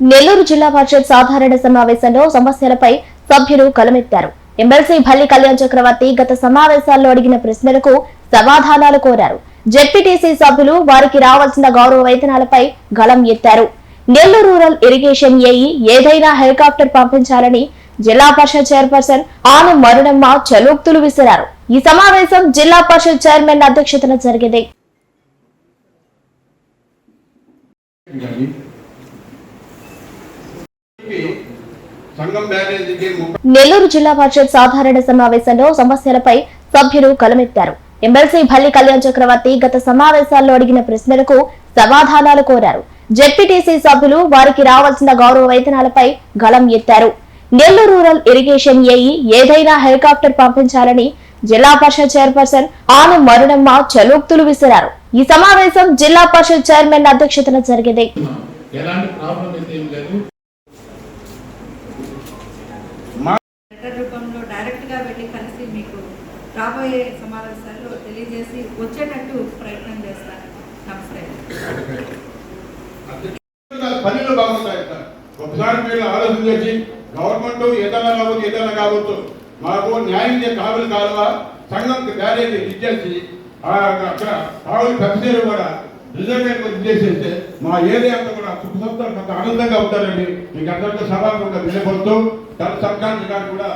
నెల్లూరు జిల్లా పరిషత్ సాధారణ సమావేశంలో సమస్యలపై సభ్యులు కలమెత్తారు. ఎమ్మెల్సీ భల్లి కళ్యాణ్ చక్రవర్తి గత సమావేశాల్లో అడిగిన ప్రశ్నలకు సమాధానాలు కోరారు. జెడ్పీటీసీ సభ్యులు వారికి రావాల్సిన గౌరవ వేతనాలపై గళం ఎత్తారు. నెల్లూరు రూరల్ ఇరిగేషన్ ఏఈ ఏదైనా హెలికాప్టర్ పంపించాలని జిల్లా పరిషత్ చైర్పర్సన్ ఆను మరుణమ్మ చలోక్తులు విసిరారు. ఈ సమావేశం జిల్లా పరిషత్ చైర్మన్ అధ్యక్షతన జరిగింది కానీ సంఘం బ్యారేజీకి ముప్పై నెల్లూరు జిల్లా పరిషత్ సాధారణ సమావేశంలో సమస్యలపై సభ్యులు కలమెత్తారు. ఎమ్మెల్సీ భల్లి కళ్యాణ్ చక్రవర్తి గత సమావేశాల్లో అడిగిన ప్రశ్నలకు సమాధానాలు కోరారు. జెడ్పీటీసీ సభ్యులు వారికి రావాల్సిన గౌరవ వేతనాలపై గలం ఎత్తారు. నెల్లూరు రూరల్ ఇరిగేషన్ ఏఈ ఏదైనా హెలికాప్టర్ పంపించాలని జిల్లా పరిషత్ చైర్పర్సన్ ఆను మరుణమ్మ చలోక్తులు విసిరారు. ఈ సమావేశం జిల్లా పరిషత్ చైర్మన్ అధ్యక్షతన జరిగింది. ఎలాంటి ప్రాబ్లం అయితే ఏం లేదు లెటర్ రూపంలో డైరెక్ట్గా వెళ్ళి కలిసి మీకు రాబోయే సమావేశాల్లో తెలియజేసి వచ్చేటట్టు ప్రయత్నం చేస్తాను నమస్తే. పనులు బాగుంటాయి ఒకసారి మీరు ఆలోచన చేసి గవర్నమెంట్ ఏదైనా కావచ్చు ఏదైనా కావచ్చు మాకు న్యాయం చేసే కావులు కాలువ సంఘం బ్యారేజీ ఇచ్చేసి అక్కడ కావులు పెద్దలు కూడా రిజర్వేషన్ ఇచ్చేసేస్తే మా ఏరియా అంతా కూడా సుఖ సంతోషం ఆనందంగా ఉంటారని మీకు అందరికీ సభాముఖంగా తెలియబడుతూ సర్కార్ గారు కూడా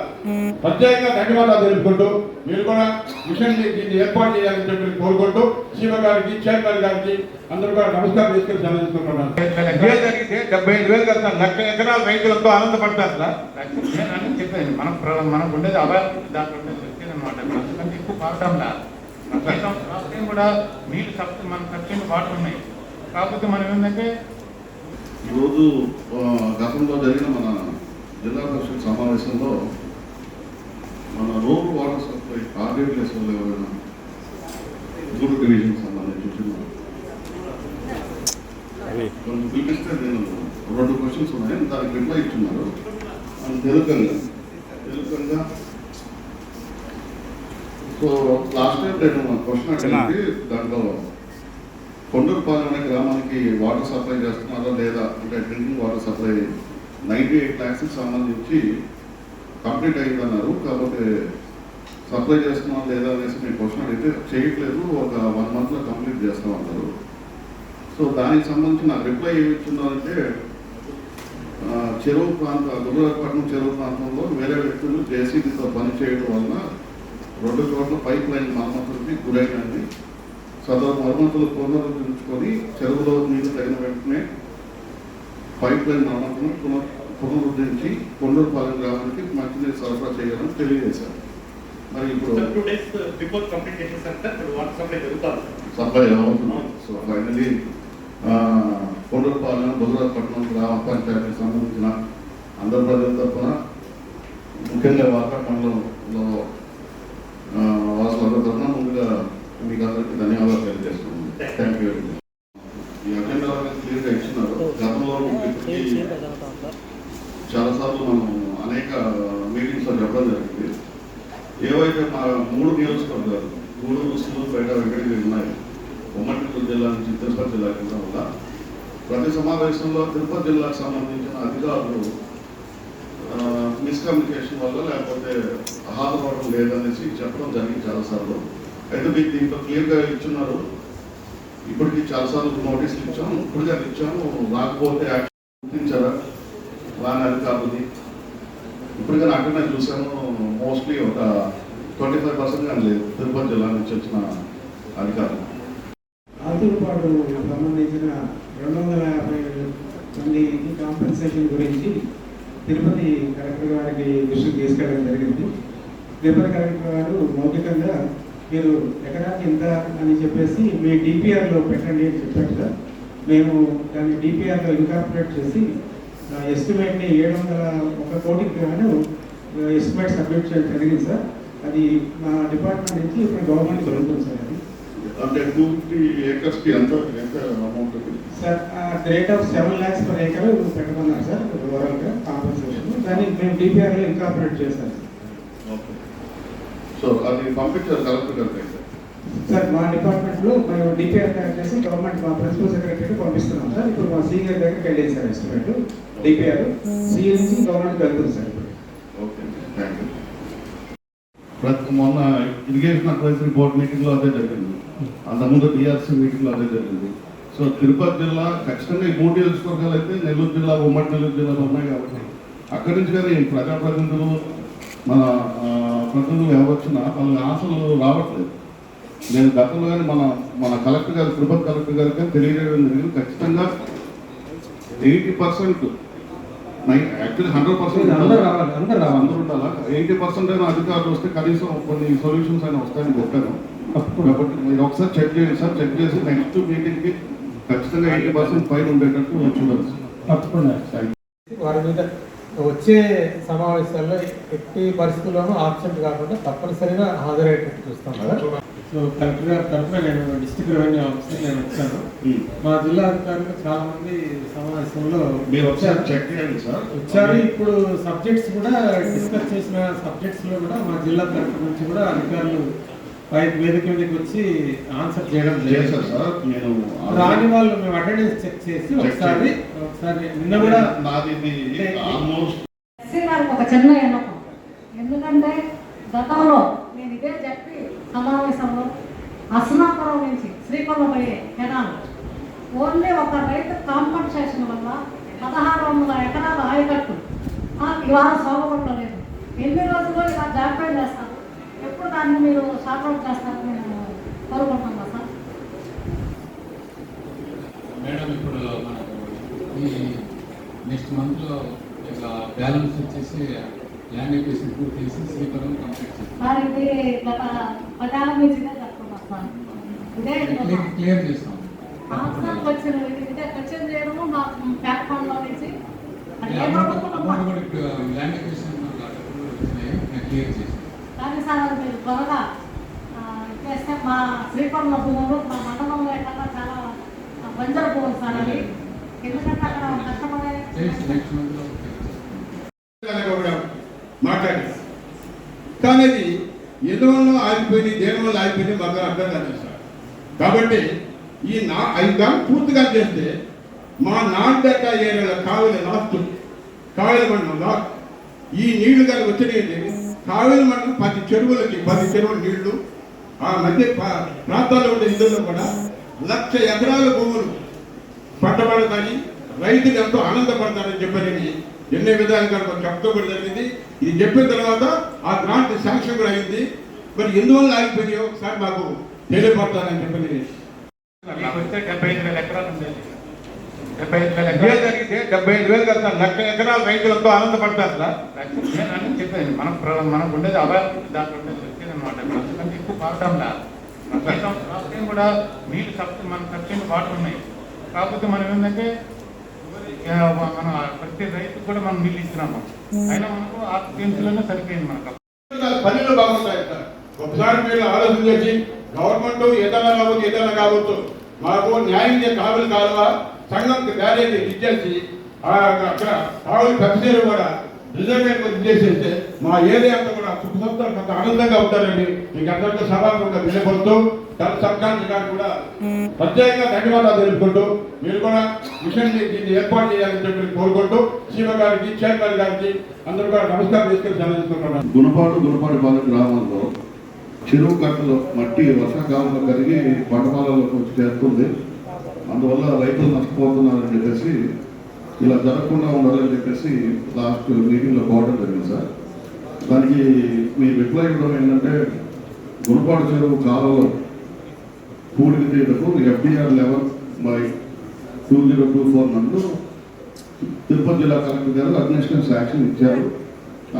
ప్రత్యేకంగా ధన్యవాదాలు తెలుపుకుంటూ మీరు కూడా మిషన్ దీన్ని ఏర్పాటు చేయాలని చెప్పి కోరుకుంటూ సీమ గారికి చైర్మన్ గారికి అందరూ కూడా నమస్కారం తీసుకుని జరిగితే డెబ్బై ఐదు వేలు కడతాను లక్ష ఎకరాల రైతులతో ఆనందపడతారు సార్. నేను చెప్పాను మనం మనకు ఉండేది అవైలబుల్ దాంట్లో అనమాట అంతకంటే ఎక్కువ పారడంలా రాష్ట్రం కూడా నీళ్ళు సబ్సిడీ మన సబ్సిడీ వాటర్ ఉన్నాయి. కాకపోతే మనం ఏంటంటే ఈరోజు గతంలో జరిగిన మన జిల్లా పరిషత్ సమావేశంలో మన రూరల్ వాటర్ సప్లై టార్గెట్ లెస్లో ఎవరైనా మూడు డివిజన్ సంబంధించి కొన్ని పిలిపిస్తే నేను రెండు క్వశ్చన్స్ ఉన్నాయి దానికి రిప్లై ఇచ్చున్నారు. అని తెలుకంగా తెలుకంగా సో లాస్ట్ టైం నేను క్వశ్చన్ అడిగింది దాంట్లో కొండూరుపాలెం అనే గ్రామానికి వాటర్ సప్లై చేస్తున్నారా లేదా? అంటే drinking water supply ninety eight ల్యాక్స్కి సంబంధించి కంప్లీట్ అయిందన్నారు కాకపోతే సప్లై చేస్తున్నాం లేదా అనేసి మేము క్వశ్చన్ అడిగితే చేయట్లేదు. ఒక వన్ మంత్లో కంప్లీట్ చేస్తామన్నారు సో దానికి సంబంధించి నాకు రిప్లై ఏమి ఇచ్చిందంటే చెరువు ప్రాంత గురువారపట్నం చెరువు ప్రాంతంలో వేరే వ్యక్తులు జేసీబీతో పని చేయడం వలన రెండు చోట్ల పైప్ లైన్ మరమ్మతులకి గురైనది సదరు మరమ్మతులు పునరుద్ధరించుకొని చెరువులో నీరు తగిన వెంటనే పైప్ లైన్ మరమ్మతులను పునః పునరుద్ధరించి కొండూరుపాలెం గ్రామానికి మంచినీరు సరఫరా చేయాలని తెలియజేశారు. మరి ఇప్పుడు supply so finally Kondurupalem Budharajapatnam గ్రామ పంచాయతీకి సంబంధించిన అందరి ప్రజల తరఫున ముఖ్యంగా వాకాపట్నంలో వాసులందరి తరఫున ముందుగా మీకు అందరికీ ధన్యవాదాలు తెలియజేస్తున్నాను. థ్యాంక్ యూ ఈ అజెండా క్లియర్గా ఇచ్చినారు గతంలో మీకు ఇప్పటికీ చాలాసార్లు మనం అనేక మీటింగ్స్లో చెప్పడం జరిగింది ఏవైతే మా మూడు నియోజకవర్గాలు గూడూరు సూలూరుపేట వెంకటగిరి ఉన్నాయి. ఉమ్మడి జిల్లా నుంచి తిరుపతి జిల్లాకి వల్ల ప్రతి సమావేశంలో తిరుపతి జిల్లాకు సంబంధించిన అధికారులు మిస్కమ్యూనికేషన్ వల్ల లేకపోతే హాజరవడం లేదనేసి చెప్పడం జరిగింది చాలాసార్లు. అయితే మీకు దీంట్లో క్లియర్గా ఇచ్చున్నారు. ఇప్పటికి చాలాసార్లు నోటీసులు ఇచ్చాము ఇప్పటికే ఇచ్చాము. రాకపోతే గుర్తించారా? రాని అధికారులని ఇప్పటికే అక్కడ చూసాను మోస్ట్లీ ఒక ట్వంటీ ఫైవ్ పర్సెంట్ కానీ లేదు. తిరుపతి జిల్లా నుంచి వచ్చిన అధికారులు. ఆతులపాడు సంబంధించిన రెండు వందల యాభై మందికి కాంపెన్సేషన్ గురించి తిరుపతి కలెక్టర్ గారికి విషయం తీసుకెళ్ళడం జరిగింది. తిరుపతి కలెక్టర్ గారు మౌలికంగా మీరు ఎకరాకి ఎంత అని చెప్పేసి మీ డిపిఆర్లో పెట్టండి అని చెప్పారు సార్. మేము దాన్ని డిపిఆర్లో ఇన్కార్పొరేట్ చేసి ఎస్టిమేట్ని ఏడు వందల ఒక కోటికి గాను ఎస్టిమేట్ సబ్మిట్ చేయడం జరిగింది సార్. అది మా డిపార్ట్మెంట్ నుంచి ఇప్పుడు గవర్నమెంట్ దొరుకుతుంది సార్ అది. అంటే టూ ఫిఫ్టీ ఏకర్స్కి ఎంత ఎంత amount sir rate of seven lakhs per acre పెట్టుకున్నారు సార్ ఓవరాల్గా కాంపెన్సేషన్ దాన్ని మేము డిపిఆర్లో ఇన్కార్పొరేట్ చేశాం. ఓకే. సో అది పంపించారు కలెక్టర్ అయితే? సార్ మా డిపార్ట్మెంట్లో మేము డిపిఆర్ తయారు చేసి గవర్నమెంట్ మా ప్రిన్సిపల్ సెక్రటరీకి పంపిస్తున్నాం సార్. ఇప్పుడు మా సీనియర్ దగ్గరికి వెళ్ళేది సార్ ఎస్టిమేట్ డిపిఆర్ సీఎం నుంచి గవర్నమెంట్ వెళ్తుంది సార్ ఇప్పుడు. ఓకే థ్యాంక్ యూ ప్రతి మొన్న ఇరిగేషన్ అడ్వైజరీ బోర్డ్ మీటింగ్లో అదే జరిగింది. అంతకుముందు డిఆర్సీ మీటింగ్లో అదే జరిగింది. సో తిరుపతి జిల్లా ఖచ్చితంగా ఈ మూడు నియోజకవర్గాలు అయితే నెల్లూరు జిల్లా ఉమ్మడి నెల్లూరు జిల్లాలో ఉన్నాయి కాబట్టి అక్కడి నుంచి కానీ ప్రజాప్రతినిధులు మన ప్రతినిధులు ఎవరొచ్చినా వాళ్ళ ఆశలు రావట్లేదు. నేను గతంలో కానీ మన మన కలెక్టర్ గారు తిరుపతి కలెక్టర్ గారికి కానీ తెలియజేయడం జరిగింది. ఖచ్చితంగా eighty percent actually hundred percent అందరూ రావాలి అందరూ రావాలి. అందరూ ఉండాలా? ఎయిటీ పర్సెంట్ అయినా అధికారులు వస్తే కనీసం కొన్ని సొల్యూషన్స్ అయినా వస్తాయని చెప్పాను. కాబట్టి మీరు ఒకసారి చెక్ చేయండి సార్ చెక్ చేసి నెక్స్ట్ మీటింగ్కి ఖచ్చితంగా ఎయిటీ పర్సెంట్ పైన ఉండేటట్టు చూడాలి సార్. తప్పకుండా. వారి మీద వచ్చే సమావేశాల్లో ఎట్టి పరిస్థితుల్లోనూ ఆబ్సెంట్ కాకుండా తప్పనిసరిగా హాజరయ్యేటట్టు చూస్తాం సో కలెక్టర్ గారి తరఫున నేను డిస్ట్రిక్ట్ రెవెన్యూ ఆఫీసర్ నేను వచ్చాను. మా జిల్లా అధికారులు చాలా మంది సమావేశంలో మీరు ఒకసారి చెక్ చేయండి సార్. వచ్చారు. ఇప్పుడు సబ్జెక్ట్స్ కూడా డిస్కస్ చేసిన సబ్జెక్ట్స్లో కూడా మా జిల్లా తరఫు నుంచి కూడా అధికారులు పై వేదిక మీదకి వచ్చి ఆన్సర్ చేయడం చేశారు లేదు సార్. నేను రాని వాళ్ళు మేము అటెండెన్స్ చెక్ చేసి ఒకసారి ఒకసారి నిన్న కూడా నాది ఆల్మోస్ట్ ఒక చిన్న ఎందుకంటే గతంలో నేను ఇదే చెప్పి సమావేశంలో అసనాపురం నుంచి శ్రీకొండ పోయే కెనాల్ ఓన్లీ ఒక రైతు కాంపన్సేషన్ వల్ల పదహారు వందల ఎకరాల ఆయకట్టు. మాకు ఇవాళ సోగబట్టలేదు ఎన్ని రోజులు ఇలా జాప్యం చేస్తారు? ఎప్పుడు దాన్ని మీరు సార్ట్అవుట్ చేస్తారని నేను కోరుకుంటున్నాను సార్. మేడం ఇప్పుడు మనకు నెక్స్ట్ మంత్లో ఇక బ్యాలెన్స్ వచ్చేసి ల్యాండ్ ఎక్వేషన్ పూర్తి చేసి శ్రీకారం కంప్లీట్ చేస్తాం. క్లియర్ చేస్తాం ల్యాండ్ నేను క్లియర్ చేసాను కానీ సార్ మీరు త్వరగా చేస్తే మా శ్రీకాకుళం భూములు మా మండలంలో ఎక్కడ చాలా బంజర భూములు సార్ అది. ఎందుకంటే అక్కడ కష్టపడే చేసి నెక్స్ట్ మంత్లో కనుక కూడా మాట్లాడి కానీ అది ఎందువల్ల ఆగిపోయింది దేనివల్ల ఆగిపోయింది మాకు అర్థం కాదు సార్. కాబట్టి ఈ నా ఐదు కానీ పూర్తిగా చేస్తే మా నాట్ ఏరియాలో కావలి లాస్ట్ కావలి మండలం లాస్ట్ ఈ నీళ్ళు కానీ వచ్చినాయండి కావలి మండలం పది చెరువులకి పది చెరువుల నీళ్ళు ఆ మధ్య ప్రాంతాల్లో ఉండే ఇళ్ళల్లో కూడా లక్ష ఎకరాల భూములు పట్టబడతాయి. రైతులు ఎంతో ఆనందపడతారని చెప్పని ఎన్నో విధాలుగా చెప్తూ కూడా జరిగింది. ఇది చెప్పిన తర్వాత ఆ గ్రాంట్ శాంక్షన్ కూడా అయింది. మరి ఎందువల్ల ఆగిపోయినాయో ఒకసారి మాకు తెలియపడతానని వస్తే డెబ్బై ఐదు వేల ఎకరాలు ఉండేది డెబ్బై ఐదు వేల ఎకరాలు. జరిగితే డెబ్బై ఐదు వేలు కడతారు. లక్ష ఎకరాల రైతులు ఎంతో ఆనందపడతారు సార్. నేను చెప్పాను. మనం మనకు ఉండేది అవైలబుల్ దాంట్లో ఉండేది వచ్చేది అనమాట ఎక్కువ కూడా నీళ్ళు సబ్సిడీ మన సబ్సిడీ వాటర్ ఉన్నాయి. కాకపోతే మనం ఏంటంటే మన ప్రతి రైతుకు కూడా మనం నీళ్ళు ఇస్తున్నాము. అయినా మనకు ఆ టీమ్స్లోనే సరిపోయింది మనకు. పనులు బాగుంటాయి సార్ ఒకసారి మీరు ఆలోచన చేసి గవర్నమెంట్ ఏదైనా కావచ్చు ఏదైనా కావచ్చు మాకు న్యాయం కావులు కాలువ సంఘం బ్యారేజ్ ఇచ్చేసి ఆ అక్కడ కావులు కూడా రిజర్వేట్ ఇచ్చేసేస్తే మా ఏరియా అంతా కూడా సుఖ ఆనందంగా ఉంటారండి. మీకు అందరికీ సభాముఖంగా తెలియపడుతూ తన సర్కార్ గారు కూడా ప్రత్యేకంగా ధన్యవాదాలు తెలుపుకుంటూ మీరు కూడా మిషన్ని దీన్ని ఏర్పాటు చేయాలని చెప్పి కోరుకుంటూ సీమ గారికి చైర్మన్ గారికి అందరూ కూడా నమస్కారం తీసుకొని సెలవు తీసుకుంటున్నాను గుణపాడు గుణపాడు పాలెం గ్రామంలో చెరువు కట్టలు మట్టి వర్షాకాలంలో కరిగి పంటమాలలోకి వచ్చి చేరుతుంది. అందువల్ల రైతులు నష్టపోతున్నారని చెప్పేసి ఇలా జరగకుండా ఉండాలని చెప్పేసి లాస్ట్ మీటింగ్లో పోవడం జరిగింది సార్. దానికి మీ రిప్లై ఇవ్వడం ఏంటంటే గుణపాడు చెరువు కాలంలో తీయటకు FDR eleven by two zero two four నందు తిరుపతి జిల్లా కలెక్టర్ గారు అడ్మినిస్ట్రేషన్ యాక్షన్ ఇచ్చారు.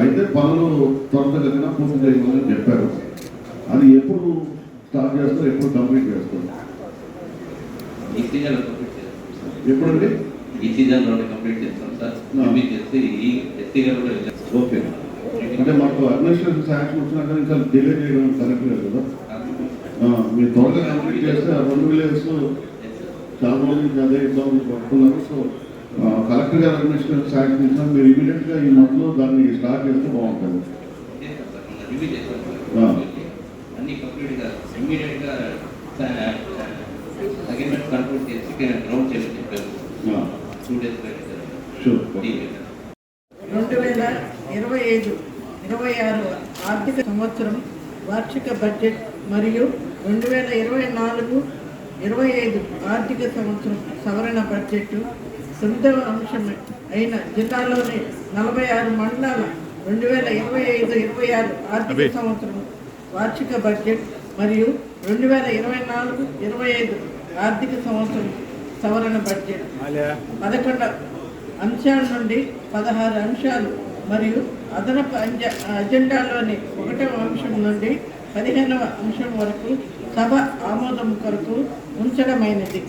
అయితే పనులు త్వరితగతిన పూర్తి చేయమని చెప్పారు. అది ఎప్పుడు స్టార్ట్ చేస్తారు ఎప్పుడు కంప్లీట్ చేస్తారు? ఎప్పుడండి? ఈ కంప్లీట్ చేస్తాం సార్. ఈ ఎస్సీ గారు ఓకే. అంటే మాకు అడ్మినిస్ట్రేషన్ శాంక్షన్ వచ్చినాక ఇంకా డిలే చేయడం కరెక్ట్ లేదు కదా? ఆ, మీరు త్వరగా కంప్లీట్ చేస్తే ఆ రెండు విలేజెస్ చాలా నుంచి అదే ఇబ్బంది పడుతున్నారు. సో కలెక్టర్ గారు అడ్మినిస్ట్రేషన్ శాంక్షన్ ఇచ్చినా మీరు ఇమీడియట్గా ఈ మంత్లో దాన్ని స్టార్ట్ చేస్తే బాగుంటుంది. అన్ని కంప్లీట్గా ఇమ్మీడియట్గా అగ్రిమెంట్ కంట్రోల్ చేసి గ్రౌండ్ చేయమని చెప్పారు. టూ డేస్ షూర్ రెండు వేల ఇరవై ఐదు ఇరవై ఆరు ఆర్థిక సంవత్సరం వార్షిక బడ్జెట్ మరియు రెండు వేల ఇరవై నాలుగు ఇరవై ఐదు ఆర్థిక సంవత్సరం సవరణ బడ్జెట్ తొమ్మిదవ అంశం అయిన జిల్లాలోని నలభై ఆరు మండలాల రెండు వేల ఇరవై ఐదు ఇరవై ఆరు ఆర్థిక సంవత్సరం వార్షిక బడ్జెట్ మరియు రెండు వేల ఇరవై నాలుగు ఇరవై ఐదు ఆర్థిక సంవత్సరం సవరణ బడ్జెట్. పదకొండు అంశాల నుండి పదహారు అంశాలు మరియు అదనపు అంజ- అజెండాలోని ఒకటవ అంశం నుండి పదిహేనవ అంశం వరకు సభ ఆమోదం కొరకు ఉంచడమైనది.